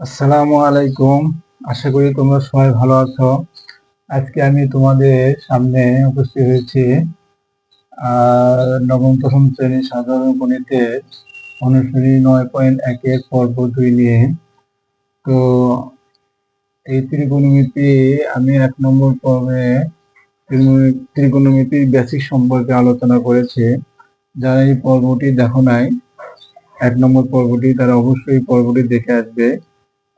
আসসালামু আলাইকুম। আশা করি তোমরা সবাই ভালো আছো। আজকে আমি তোমাদের সামনে উপস্থিত হয়েছি, আর নবম দশম শ্রেণির সাধারণ গণিতে অনুশ্রেণী নয় পয়েন্ট একের পর্ব দুই নিয়ে। তো এই ত্রিকোণমিতি আমি এক নম্বর পর্বে ত্রিকোণমিতির বেসিক সম্পর্কে আলোচনা করেছি। যারা এই পর্বটি দেখো নাই, এক নম্বর পর্বটি তারা অবশ্যই পর্বটি দেখে আসবে।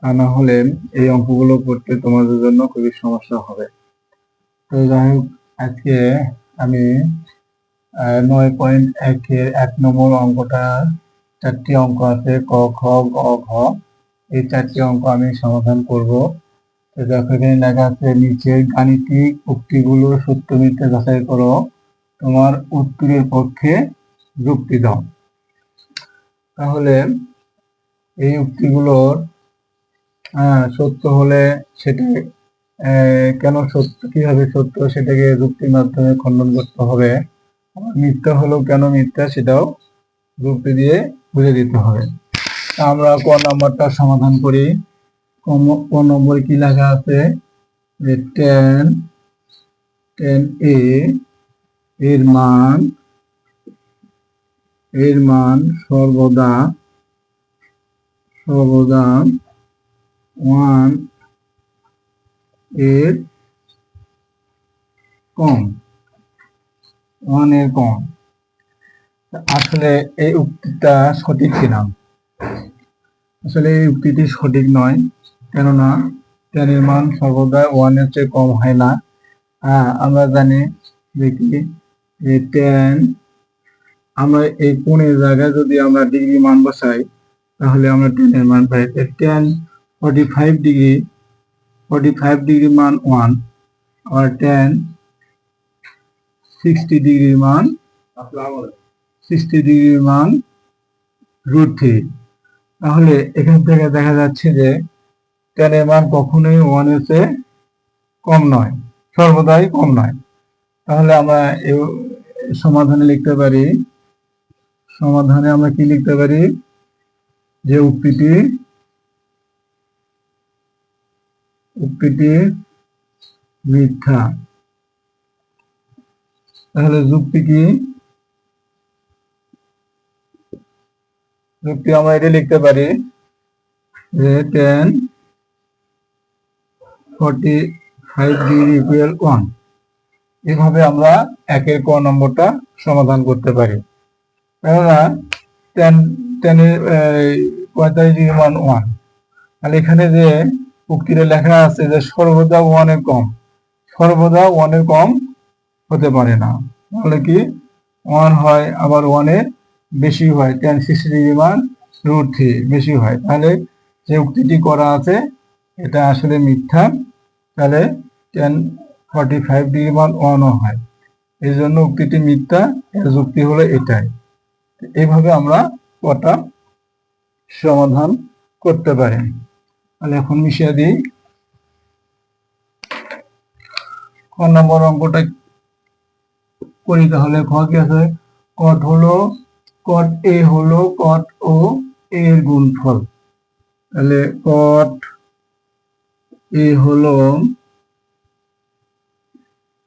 তা না হলে এই অঙ্কগুলো করতে তোমাদের জন্য খুবই সমস্যা হবে। তো যাই আজকে আমি নয় পয়েন্ট একের এক নম্বর অঙ্কটা, চারটি অঙ্ক আছে, ক, খ, গ, ঘ, এই চারটি অঙ্ক আমি সমাধান করব। তো দেখো, এখানে লেখা আছে, নিচের গাণিতিক উক্তিগুলো সত্য মিথ্যা যাচাই করো, তোমার উত্তরের পক্ষে যুক্তি দাও। তাহলে এই উক্তিগুলোর সত্য হলে সেটা কেন সত্য, কীভাবে সত্য সেটাকে যুক্তির মাধ্যমে খণ্ডন করতে হবে? মিথ্যা হলেও কেন মিথ্যা সেটাও যুক্তি দিয়ে বুঝে দিতে হবে। আমরা ক নম্বরটা সমাধান করি। ক নম্বরে কি লেখা আছে? যে টেন টেন এ এর মান এর মান সর্বদা সর্বদা ওয়ানের কম। ওয়ানের কম। আসলে এই উক্তিটা সঠিক কিনা? আসলে এই উক্তিটি সঠিক নয়, কেননা টেনের মান সর্বদা ওয়ানের চেয়ে কম হয় না। হ্যাঁ আমরা জানি যে কি? টেন, আমরা এই কোণের জায়গায় যদি আমরা ডিগ্রি মান বসাই, তাহলে আমরা টেনের মান পাই। Tan forty five degree forty five degree মান ওয়ান আর টেন সিক্সটি ডিগ্রির মান সিক্সটি ডিগ্রির মান রুট থ্রি তাহলে এখান থেকে দেখা যাচ্ছে যে টেনের মান কখনোই ওয়ানের চেয়ে কম নয়, সর্বদাই কম নয়। তাহলে আমরা সমাধানে লিখতে পারি, সমাধানে আমরা কি লিখতে পারি? যে উক্তিটি উক্তিটি মিথ্যা। তাহলে যুক্তি কি? যুক্তি আমরা এটা লিখতে পারি যে tan forty five degree equal one এভাবে আমরা একের ক নম্বরটা সমাধান করতে পারি। কেননা টেন টেনের পঁয়তাল্লিশ ডিগ্রি মান ওয়ান তাহলে এখানে যে উক্তিতে লেখা আছে যে সর্বদা ওয়ানের কম। সর্বদা ওয়ানের কম হতে পারে না। তাহলে কি? ওয়ান হয়, আবার ওয়ানের বেশি হয়। টেন সিক্সটি ডিগ্রি মান রুট থ্রি বেশি হয়। তাহলে যে উক্তিটি করা আছে, এটা আসলে মিথ্যা। তাহলে টেন ফর্টি ফাইভ ডিগ্রি মান ওয়ানও হয়। এই জন্য উক্তিটি মিথ্যা, এর যুক্তি হলো এটাই। এইভাবে আমরা কটা সমাধান করতে পারি। তাহলে এখন মিশিয়ে দিই। ক নম্বর অঙ্কটা করি তাহলে খ কি আছে? কট হলো কট এ হলো কট ও এর গুণফল। তাহলে কট এ হলো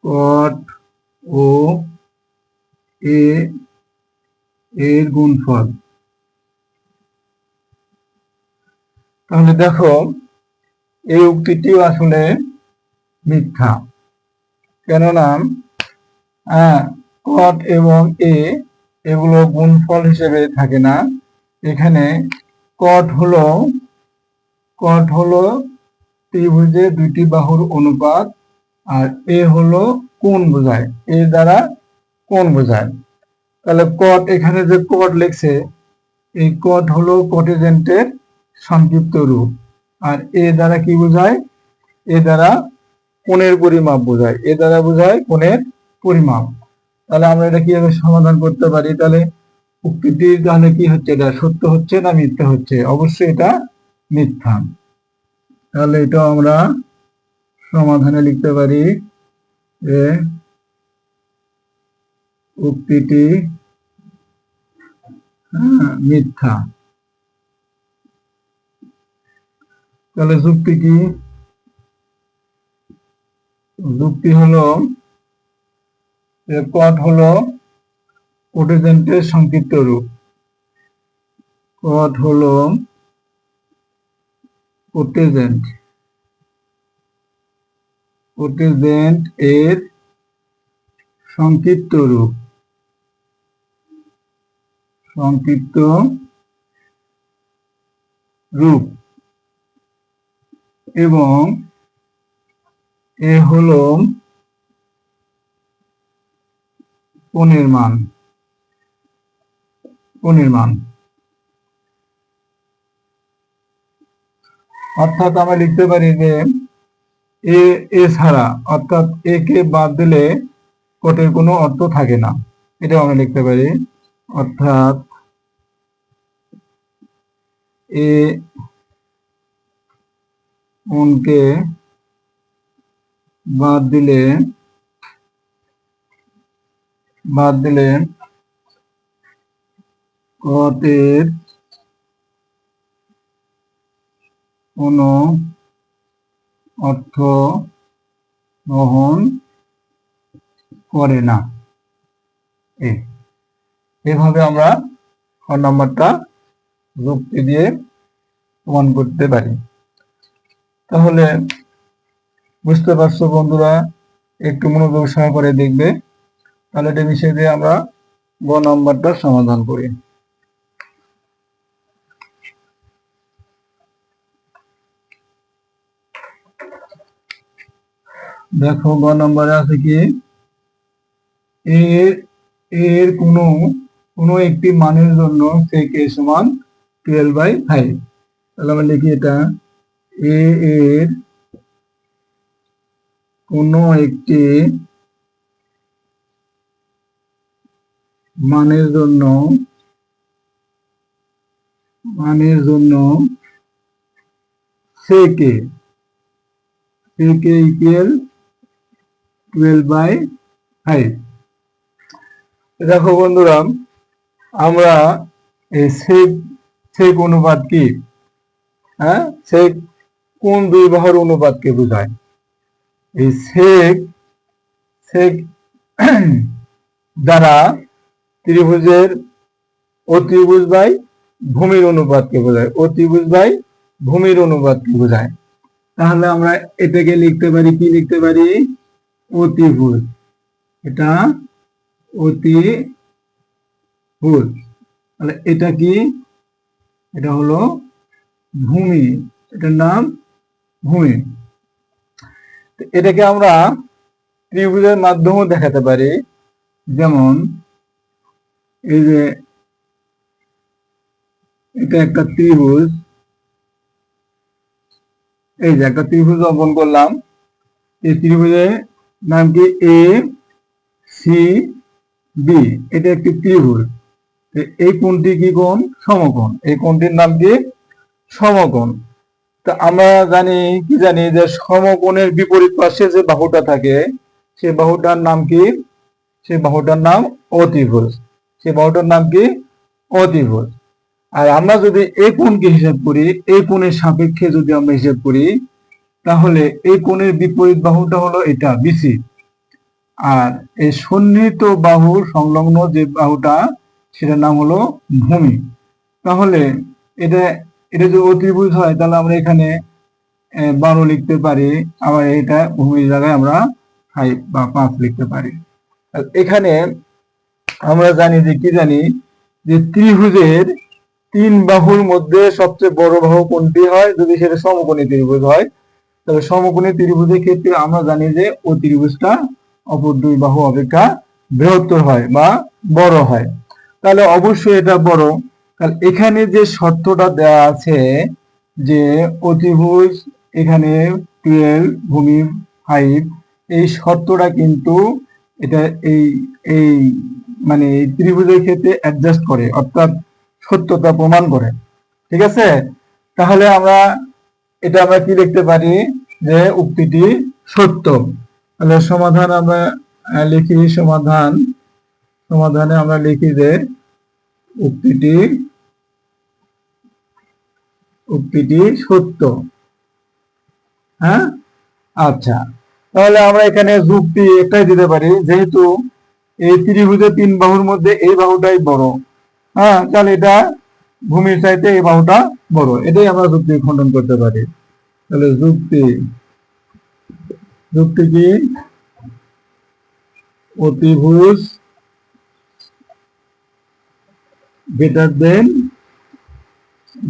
কট ও এ এর গুণফল। তাহলে দেখো, এই উক্তিটিও আসলে মিথ্যা। কেননা কট এবং এ এগুলো গুণফল হিসেবে থাকে না। এখানে কট হলো কট হলো ত্রিভুজের দুইটি বাহুর অনুপাত, আর এ হলো কোণ বোঝায়। এ দ্বারা কোণ বোঝায়। তাহলে কট এখানে যে কট লিখছে, এই কট হলো কটিজেন্টের সংক্ষিপ্ত রূপ। আর এ দ্বারা কি বোঝায়? এ দ্বারা কোণের পরিমাপ বোঝায়। এ দ্বারা বোঝায় কোণের পরিমাপ। তাহলে আমরা এটা কীভাবে সমাধান করতে পারি? তাহলে উক্তিটি তাহলে কি হচ্ছে? এটা সত্য হচ্ছে না মিথ্যা হচ্ছে? অবশ্যই এটা মিথ্যা। তাহলে এটা আমরা সমাধানে লিখতে পারি যে উক্তিটি হ্যাঁ, মিথ্যা। তাহলে যুক্তি কি? যুক্তি হলো কট হলো কোটেজেন্টের সংক্ষিপ্ত রূপ। কট হলো কোটেজেন্ট। কোটেজেন্ট এর সংক্ষিপ্ত রূপ। সংক্ষিপ্ত রূপ। এবং এ হলো কোণের মান অর্থাৎ আমরা লিখতে পারি যে এ এ ছাড়া, অর্থাৎ এ কে বাদ দিলে কোটের কোনো অর্থ থাকে না। এটা আমরা লিখতে পারি। অর্থাৎ এ উনকে বাদ দিলে বাদ দিলে কতের কোনো অর্থ বহন করে না। এভাবে আমরা খ নাম্বারটা যুক্তি দিয়ে প্রমাণ করতে পারি। তাহলে বুঝতে পারছ বন্ধুরা, একটু মনোযোগ সহকারে দেখবে। তাহলে এটা মিশিয়ে দিয়ে আমরা গ নাম্বারটা সমাধান করি। দেখো, গ নম্বরে আছে কি? এর এর কোনো কোনো একটি মানের জন্য a সমান টুয়েলভ বাই ফাইভ তাহলে আমরা লিখি এটা। এ এর কোনো একটি মানের জন্য মানের জন্য a equal twelve by five দেখো বন্ধুরা, আমরা এই সেক সেক অনুপাত কি? হ্যাঁ সেক কোন দুই বাহুর অনুপাতকে বোঝায়? এই সেক সেক দ্বারা ত্রিভুজের অতিভুজ বাই ভূমির অনুপাতকে বোঝায়। অতিভুজ বাই ভূমির অনুপাতকে বোঝায়। তাহলে আমরা এটাকে লিখতে পারি, কি লিখতে পারি? অতিভুজ। এটা অতিভুজ। তাহলে এটা কি? এটা হলো ভূমি। এটার নাম ভূমি। এটাকে আমরা ত্রিভুজের মাধ্যমেও দেখাতে পারি। যেমন, এই যে এটা একটা ত্রিভুজ। এই যে একটা ত্রিভুজ অঙ্কন করলাম। এই ত্রিভুজের নাম কি? এ সি বি এটা একটি ত্রিভুজ। এই কোণটি কি কোণ? সমকোণ। এই কোণটির নাম কি? সমকোণ। তো আমরা জানি, কি জানি যে সমকোণের বিপরীত পাশে যে বাহুটা থাকে সে বাহুটার নাম কি? সে বাহুটার নাম অতিভুজ। সে বাহুটার নাম কি? অতিভুজ। আর আমরা যদি এই কোণকে হিসাব করি, এই কোণের সাপেক্ষে যদি আমরা হিসাব করি, তাহলে এই কোণের বিপরীত বাহুটা হলো এটা বিসি আর এই সন্নিহিত বাহু সংলগ্ন যে বাহুটা, সেটার নাম হলো ভূমি। তাহলে এটা এটা যদি অতিভুজ হয়, তাহলে আমরা এখানে বারো লিখতে পারি। আবার এটা ভূমির জায়গায় আমরা ফাইভ বা পাঁচ লিখতে পারি। এখানে আমরা জানি যে কি জানি? যে ত্রিভুজের তিন বাহুর মধ্যে সবচেয়ে বড় বাহু কোনটি হয়? যদি সেটা সমকোণী ত্রিভুজ হয় তবে সমকোণী ত্রিভুজের ক্ষেত্রে আমরা জানি যে ও ত্রিভুজটা অপর দুই বাহু অপেক্ষা বৃহত্তর হয় বা বড় হয়। তাহলে অবশ্যই এটা বড়। তাহলে এখানে যে শর্তটা দেওয়া আছে যে অতিভুজ এখানে টুয়েলভ ভূমি ফাইভ এই শর্তটা কিন্তু এটা এই এই মানে এই ত্রিভুজের ক্ষেত্রে অ্যাডজাস্ট করে, অর্থাৎ সত্যতা প্রমাণ করে, ঠিক আছে? তাহলে আমরা, এটা আমরা কি লিখতে পারি? যে উক্তিটি সত্য। তাহলে সমাধান আমরা লিখি সমাধান, সমাধানে আমরা লিখি যে উক্তিটি উক্তিটি সত্য। হ্যাঁ? আচ্ছা তাহলে আমরা এখানে যুক্তি একটাই দিতে পারি, যেহেতু এই ত্রিভুজের তিন বাহুর মধ্যে এই বাহুটাই বড়। হ্যাঁ তাহলে এটা ভূমির চাইতে এই বাহুটা বড়। এটাই আমরা যুক্তি খণ্ডন করতে পারি। তাহলে যুক্তি যুক্তি কি? অতিভুজ গ্রেটার দেন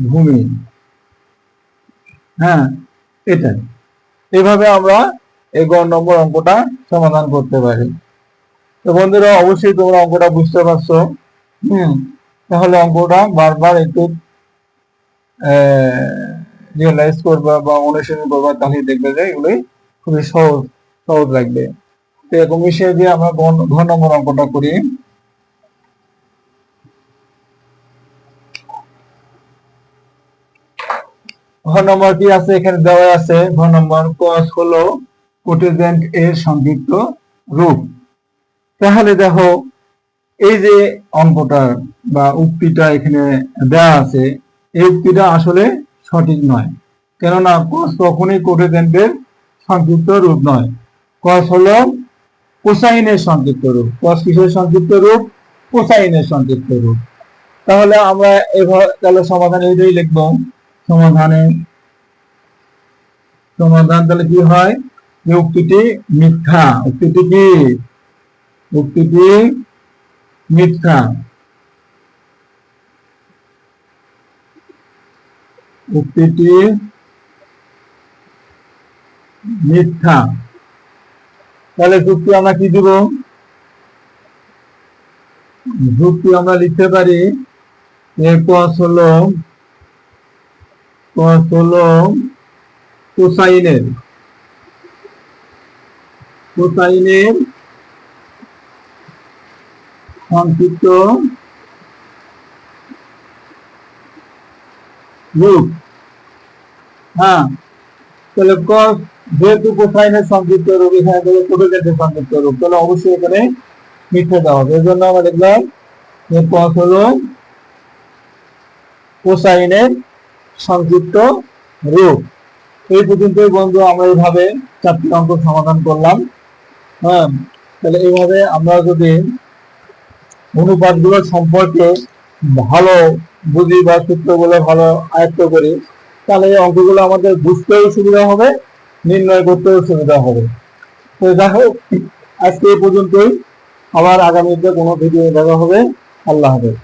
ভূমি। হ্যাঁ এটাই। এভাবে আমরা এই গ নম্বর অঙ্কটা সমাধান করতে পারি। তো বন্ধুরা, অবশ্যই তোমরা অঙ্কটা বুঝতে পারছ। হুম, তাহলে অঙ্কটা বারবার একটু রিয়েলাইজ করবা বা অনুশীলন করবা তাহলে দেখবে যে এগুলোই খুবই সহজ সহজ লাগবে। তো এরকম বিষয়ে দিয়ে আমরা ঘ- ঘ নম্বর অঙ্কটা করি ঘ নম্বর কি আছে? এখানে দেওয়া আছে ঘ নম্বর cos হলো কোটেজেন্ট এর সংক্ষিপ্ত রূপ। তাহলে দেখো, এই যে অঙ্কটা বা উক্তিটা এখানে দেওয়া আছে, এই উক্তিটা আসলে সঠিক নয়। কেননা cos কখনোই কোটেজেন্টের সংক্ষিপ্ত রূপ নয়। cos হলো কোসাইনের সংক্ষিপ্ত রূপ। cos কিসের সংক্ষিপ্ত রূপ? কোসাইনের সংক্ষিপ্ত রূপ। তাহলে আমরা এভাবে তাহলে সমাধান এইটাই লিখব। সমাধানে সমাধান তাহলে কি হয়? যে উক্তিটি মিথ্যা। উক্তিটি কি? উক্তিটি মিথ্যা। উক্তিটি মিথ্যা। তাহলে যুক্তি আমরা কি দিব? যুক্তি আমরা লিখতে পারি cos হলো cos হলো কোসাইনের কোসাইনের সংক্ষিপ্ত রূপ। হ্যাঁ তাহলে cos যেহেতু কোসাইনের সংক্ষিপ্ত রূপ, এখানে তাহলে কোটোজেন্টের সংক্ষিপ্ত রূপ, তাহলে অবশ্যই এখানে মিথ্যে দেওয়া হবে। এর জন্য আমরা দেখলাম যে cos হলো কোসাইনের সংক্ষিপ্ত রূপ। এই পর্যন্তই বন্ধু আমরা এইভাবে চারটি অঙ্ক সমাধান করলাম। হ্যাঁ তাহলে এইভাবে আমরা যদি অনুপাতগুলো সম্পর্কে ভালো বুঝি বা সূত্রগুলো ভালো আয়ত্ত করি, তাহলে এই অঙ্কগুলো আমাদের বুঝতেও সুবিধা হবে, নির্ণয় করতেও সুবিধা হবে। তো দেখো আজকে এই পর্যন্তই। আবার আগামীতে কোনো ভিডিও দেখা হবে। আল্লাহ হাফেজ।